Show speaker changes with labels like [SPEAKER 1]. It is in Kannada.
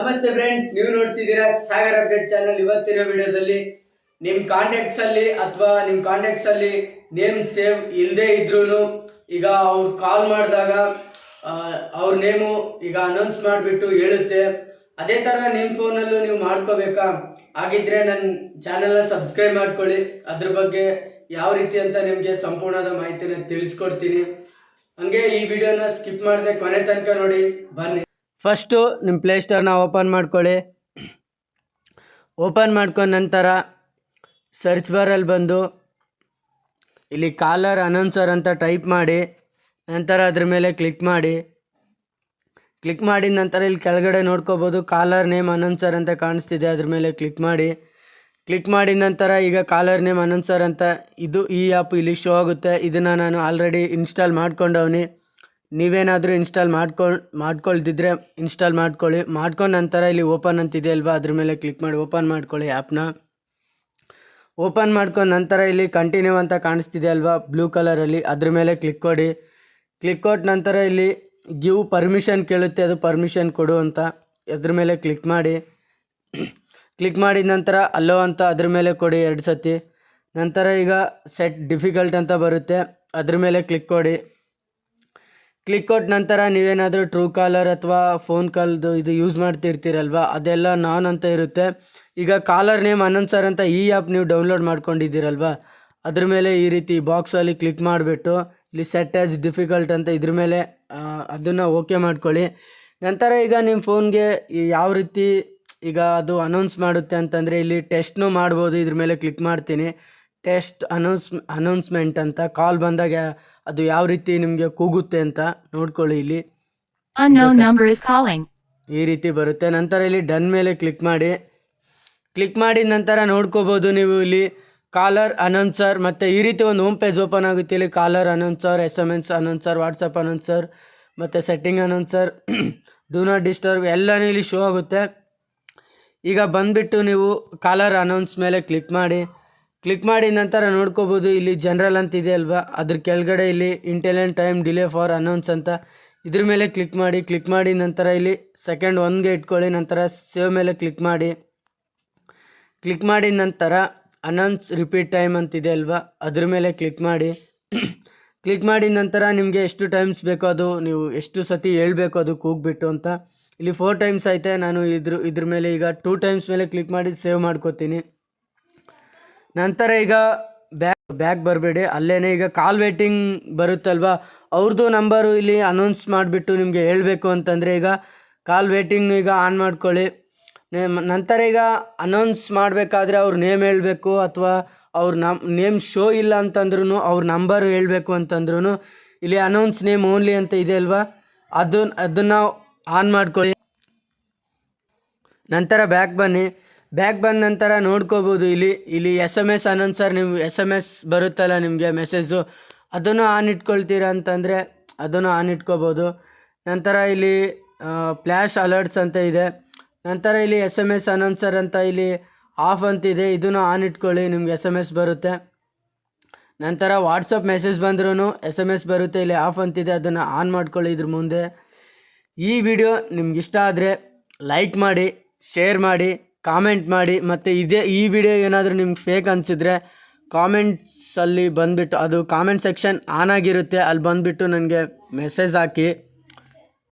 [SPEAKER 1] ನಮಸ್ತೆ ಫ್ರೆಂಡ್ಸ್ ನೀವು ನೋಡ್ತಿದ್ದೀರಾ ಸಾಗರ್ ಅಪ್ಡೇಟ್ ಚಾನಲ್ ಇವತ್ತಿನ ವಿಡಿಯೋದಲ್ಲಿ ನಿಮ್ ಕಾಂಟ್ಯಾಕ್ಟ್ಸ್ ಅಲ್ಲಿ ಅಥವಾ ನಿಮ್ ಕಾಂಟ್ಯಾಕ್ಟ್ಸ್ ಅಲ್ಲಿ ನೇಮ್ ಸೇವ್ ಇಲ್ಲದೆ ಇದ್ರೂ ಈಗ ಅವ್ರು ಕಾಲ್ ಮಾಡಿದಾಗ ಅವ್ರ ನೇಮು ಈಗ ಅನೌನ್ಸ್ ಮಾಡಿಬಿಟ್ಟು ಹೇಳುತ್ತೆ. ಅದೇ ತರ ನಿಮ್ ಫೋನಲ್ಲೂ ನೀವು ಮಾಡ್ಕೋಬೇಕಾ? ಹಾಗಿದ್ರೆ ನನ್ನ ಚಾನೆಲ್ ಸಬ್ಸ್ಕ್ರೈಬ್ ಮಾಡ್ಕೊಳ್ಳಿ. ಅದ್ರ ಬಗ್ಗೆ ಯಾವ ರೀತಿ ಅಂತ ನಿಮಗೆ ಸಂಪೂರ್ಣದ ಮಾಹಿತಿನ ತಿಳಿಸ್ಕೊಡ್ತೀನಿ. ಹಂಗೆ ಈ ವಿಡಿಯೋನ ಸ್ಕಿಪ್ ಮಾಡದೆ ಕೊನೆ ತನಕ ನೋಡಿ, ಬನ್ನಿ. ಫಸ್ಟು ನಿಮ್ಮ ಪ್ಲೇಸ್ಟೋರ್ನ ಓಪನ್ ಮಾಡ್ಕೊಳ್ಳಿ. ಓಪನ್ ಮಾಡ್ಕೊಂಡ ನಂತರ ಸರ್ಚ್ ಬಾರಲ್ಲಿ ಬಂದು ಇಲ್ಲಿ ಕಾಲರ್ ಅನೌನ್ಸರ್ ಅಂತ ಟೈಪ್ ಮಾಡಿ, ನಂತರ ಅದ್ರ ಮೇಲೆ ಕ್ಲಿಕ್ ಮಾಡಿ. ಕ್ಲಿಕ್ ಮಾಡಿದ ನಂತರ ಇಲ್ಲಿ ಕೆಳಗಡೆ ನೋಡ್ಕೋಬೋದು ಕಾಲರ್ ನೇಮ್ ಅನೌನ್ಸರ್ ಅಂತ ಕಾಣಿಸ್ತಿದೆ, ಅದ್ರ ಮೇಲೆ ಕ್ಲಿಕ್ ಮಾಡಿ. ಕ್ಲಿಕ್ ಮಾಡಿದ ನಂತರ ಈಗ ಕಾಲರ್ ನೇಮ್ ಅನೌನ್ಸರ್ ಅಂತ ಇದು ಈ ಆ್ಯಪ್ ಇಲ್ಲಿ ಶೋ ಆಗುತ್ತೆ. ಇದನ್ನು ನಾನು ಆಲ್ರೆಡಿ ಇನ್ಸ್ಟಾಲ್ ಮಾಡ್ಕೊಂಡವನಿ. ನೀವೇನಾದರೂ ಇನ್ಸ್ಟಾಲ್ ಮಾಡ್ಕೊಂಡು ಮಾಡ್ಕೊಳ್ತಿದ್ರೆ ಇನ್ಸ್ಟಾಲ್ ಮಾಡ್ಕೊಳ್ಳಿ. ಮಾಡ್ಕೊಂಡ ನಂತರ ಇಲ್ಲಿ ಓಪನ್ ಅಂತಿದೆ ಅಲ್ವಾ? ಅದ್ರ ಮೇಲೆ ಕ್ಲಿಕ್ ಮಾಡಿ ಓಪನ್ ಮಾಡ್ಕೊಳ್ಳಿ ಆ್ಯಪ್ನ ಓಪನ್ ಮಾಡ್ಕೊಂಡು ನಂತರ ಇಲ್ಲಿ ಕಂಟಿನ್ಯೂ ಅಂತ ಕಾಣಿಸ್ತಿದೆ ಅಲ್ವಾ? ಬ್ಲೂ ಕಲರಲ್ಲಿ ಅದ್ರ ಮೇಲೆ ಕ್ಲಿಕ್ ಕೊಡಿ. ಕ್ಲಿಕ್ ಕೊಟ್ಟ ನಂತರ ಇಲ್ಲಿ ಗಿವ್ ಪರ್ಮಿಷನ್ ಕೇಳುತ್ತೆ. ಅದು ಪರ್ಮಿಷನ್ ಕೊಡು ಅಂತ. ಅದ್ರ ಮೇಲೆ ಕ್ಲಿಕ್ ಮಾಡಿ. ಕ್ಲಿಕ್ ಮಾಡಿದ ನಂತರ ಅಲ್ಲೋ ಅಂತ ಅದ್ರ ಮೇಲೆ ಕೊಡಿ ಎರಡು ಸತಿ. ನಂತರ ಈಗ ಸೆಟ್ ಡಿಫಿಕಲ್ಟ್ ಅಂತ ಬರುತ್ತೆ. ಅದ್ರ ಮೇಲೆ ಕ್ಲಿಕ್ ಕೊಡಿ. ಕ್ಲಿಕ್ ಕೊಟ್ಟ ನಂತರ ನೀವೇನಾದರೂ ಟ್ರೂ ಕಾಲರ್ ಅಥವಾ ಫೋನ್ ಕಾಲ್ದು ಇದು ಯೂಸ್ ಮಾಡ್ತಿರ್ತೀರಲ್ವ? ಅದೆಲ್ಲ ನಾನ್ ಅಂತ ಇರುತ್ತೆ. ಈಗ ಕಾಲರ್ ನೇಮ್ ಅನೌನ್ಸರ್ ಅಂತ ಈ ಆ್ಯಪ್ ನೀವು ಡೌನ್ಲೋಡ್ ಮಾಡ್ಕೊಂಡಿದ್ದೀರಲ್ವ? ಅದ್ರ ಮೇಲೆ ಈ ರೀತಿ ಬಾಕ್ಸಲ್ಲಿ ಕ್ಲಿಕ್ ಮಾಡಿಬಿಟ್ಟು, ಇಲ್ಲಿ ಸೆಟ್ ಆ್ಯಸ್ ಡಿಫಿಕಲ್ಟ್ ಅಂತ ಇದ್ರ ಮೇಲೆ ಅದನ್ನು ಓಕೆ ಮಾಡ್ಕೊಳ್ಳಿ. ನಂತರ ಈಗ ನಿಮ್ಮ ಫೋನ್ಗೆ ಯಾವ ರೀತಿ ಈಗ ಅದು ಅನೌನ್ಸ್ ಮಾಡುತ್ತೆ ಅಂತಂದರೆ ಇಲ್ಲಿ ಟೆಸ್ಟ್ನೂ ಮಾಡ್ಬೋದು, ಇದ್ರ ಮೇಲೆ ಕ್ಲಿಕ್ ಮಾಡ್ತೀನಿ. ಟೆಸ್ಟ್ ಅನೌನ್ಸ್ ಅನೌನ್ಸ್ಮೆಂಟ್ ಅಂತ ಕಾಲ್ ಬಂದಾಗ ಅದು ಯಾವ ರೀತಿ ನಿಮಗೆ ಕೂಗುತ್ತೆ ಅಂತ ನೋಡ್ಕೊಳ್ಳಿ ಇಲ್ಲಿ.
[SPEAKER 2] Unknown number is calling.
[SPEAKER 1] ಈ ರೀತಿ ಬರುತ್ತೆ. ನಂತರ ಇಲ್ಲಿ ಡನ್ ಮೇಲೆ ಕ್ಲಿಕ್ ಮಾಡಿ. ಕ್ಲಿಕ್ ಮಾಡಿದ ನಂತರ ನೋಡ್ಕೋಬೋದು ನೀವು ಇಲ್ಲಿ ಕಾಲರ್ ಅನೌನ್ಸರ್ ಮತ್ತು ಈ ರೀತಿ ಒಂದು ಹೋಮ್ ಪೇಜ್ ಓಪನ್ ಆಗುತ್ತೆ ಇಲ್ಲಿ. Caller announcer S M S announcer WhatsApp announcer ಮತ್ತು setting announcer do not disturb ಎಲ್ಲನೂ ಇಲ್ಲಿ ಶೋ ಆಗುತ್ತೆ. ಈಗ ಬಂದುಬಿಟ್ಟು ನೀವು ಕಾಲರ್ ಅನೌನ್ಸ್ ಮೇಲೆ ಕ್ಲಿಕ್ ಮಾಡಿ. ಕ್ಲಿಕ್ ಮಾಡಿದ ನಂತರ ನೋಡ್ಕೋಬೋದು. ಇಲ್ಲಿ ಜನರಲ್ ಅಂತ ಇದೆ ಅಲ್ವಾ? ಅದ್ರ ಕೆಳಗಡೆ ಇಲ್ಲಿ intelligent time delay for announce ಅಂತ ಇದ್ರ ಮೇಲೆ ಕ್ಲಿಕ್ ಮಾಡಿ. ಕ್ಲಿಕ್ ಮಾಡಿ ನಂತರ ಇಲ್ಲಿ ಸೆಕೆಂಡ್ ಒನ್ಗೆ ಇಟ್ಕೊಳ್ಳಿ. ನಂತರ ಸೇವ್ ಮೇಲೆ ಕ್ಲಿಕ್ ಮಾಡಿ. ಕ್ಲಿಕ್ ಮಾಡಿದ ನಂತರ ಅನೌನ್ಸ್ ರಿಪೀಟ್ ಟೈಮ್ ಅಂತಿದೆ ಅಲ್ವಾ? ಅದ್ರ ಮೇಲೆ ಕ್ಲಿಕ್ ಮಾಡಿ. ಕ್ಲಿಕ್ ಮಾಡಿದ ನಂತರ ನಿಮಗೆ ಎಷ್ಟು ಟೈಮ್ಸ್ ಬೇಕೋ ಅದು, ನೀವು ಎಷ್ಟು ಸತಿ ಹೇಳ್ಬೇಕು ಅದು ಕೂಗ್ಬಿಟ್ಟು ಅಂತ. ಇಲ್ಲಿ ಫೋರ್ ಟೈಮ್ಸ್ ಐತೆ. ನಾನು ಇದ್ರ ಇದ್ರ ಮೇಲೆ ಈಗ ಟೂ ಟೈಮ್ಸ್ ಮೇಲೆ ಕ್ಲಿಕ್ ಮಾಡಿ ಸೇವ್ ಮಾಡ್ಕೋತೀನಿ. ನಂತರ ಈಗ ಬ್ಯಾಕ್ ಬ್ಯಾಕ್ ಬರಬೇಡಿ. ಅಲ್ಲೇ ಈಗ ಕಾಲ್ ವೇಟಿಂಗ್ ಬರುತ್ತಲ್ವಾ? ಅವ್ರದ್ದು ನಂಬರು ಇಲ್ಲಿ ಅನೌನ್ಸ್ ಮಾಡಿಬಿಟ್ಟು ನಿಮಗೆ ಹೇಳಬೇಕು ಅಂತಂದರೆ ಈಗ ಕಾಲ್ ವೇಟಿಂಗ್ ಈಗ ಆನ್ ಮಾಡ್ಕೊಳ್ಳಿ. ನಂತರ ಈಗ ಅನೌನ್ಸ್ ಮಾಡಬೇಕಾದ್ರೆ ಅವ್ರ ನೇಮ್ ಹೇಳಬೇಕು ಅಥವಾ ಅವ್ರ ನಮ್ ನೇಮ್ ಶೋ ಇಲ್ಲ ಅಂತಂದ್ರೂ ಅವ್ರ ನಂಬರ್ ಹೇಳಬೇಕು ಅಂತಂದ್ರೂ ಇಲ್ಲಿ ಅನೌನ್ಸ್ ನೇಮ್ ಓನ್ಲಿ ಅಂತ ಇದೆ ಅಲ್ವಾ? ಅದು ಅದನ್ನು ಆನ್ ಮಾಡ್ಕೊಳ್ಳಿ. ನಂತರ ಬ್ಯಾಕ್ ಬನ್ನಿ. ಬ್ಯಾಕ್ ಬಂದ ನಂತರ ನೋಡ್ಕೋಬೋದು. ಇಲ್ಲಿ ಇಲ್ಲಿ ಎಸ್ ಎಂ ಎಸ್ ಅನೌನ್ಸರ್ ನೀವು ಎಸ್ ಎಂ ಎಸ್ ಬರುತ್ತಲ್ಲ ನಿಮಗೆ ಮೆಸೇಜು ಅದನ್ನು ಆನ್ ಇಟ್ಕೊಳ್ತೀರಾ ಅಂತಂದರೆ, ಅದನ್ನು ಆನ್ ಇಟ್ಕೋಬೋದು. ನಂತರ ಇಲ್ಲಿ ಫ್ಲ್ಯಾಶ್ ಅಲರ್ಟ್ಸ್ ಅಂತ ಇದೆ. ನಂತರ ಇಲ್ಲಿ ಎಸ್ ಎಂ ಎಸ್ ಅನೌನ್ಸರ್ ಅಂತ ಇಲ್ಲಿ ಆಫ್ ಅಂತಿದೆ ಇದನ್ನು ಆನ್ ಇಟ್ಕೊಳ್ಳಿ, ನಿಮ್ಗೆ ಎಸ್ ಎಂ ಎಸ್ ಬರುತ್ತೆ. ನಂತರ ವಾಟ್ಸಪ್ ಮೆಸೇಜ್ ಬಂದ್ರೂ ಎಸ್ ಎಂ ಎಸ್ ಬರುತ್ತೆ, ಇಲ್ಲಿ ಆಫ್ ಅಂತಿದೆ ಅದನ್ನು ಆನ್ ಮಾಡ್ಕೊಳ್ಳಿ ಇದ್ರ ಮುಂದೆ. ಈ ವಿಡಿಯೋ ನಿಮ್ಗೆ ಇಷ್ಟ ಆದರೆ ಲೈಕ್ ಮಾಡಿ ಶೇರ್ ಮಾಡಿ. ಕಾಮೆಂಟ್ ಮಾಡಿ, ಮತ್ತು ಇದೇ, ಈ ವಿಡಿಯೋ ಏನಾದರೂ ನಿಮ್ಗೆ ಫೇಕ್ ಅನಿಸಿದ್ರೆ ಕಾಮೆಂಟ್ಸಲ್ಲಿ ಬಂದುಬಿಟ್ಟು, ಅದು ಕಾಮೆಂಟ್ ಸೆಕ್ಷನ್ ಆನ್ ಆಗಿರುತ್ತೆ, ಅಲ್ಲಿ ಬಂದುಬಿಟ್ಟು ನನಗೆ ಮೆಸೇಜ್ ಹಾಕಿ.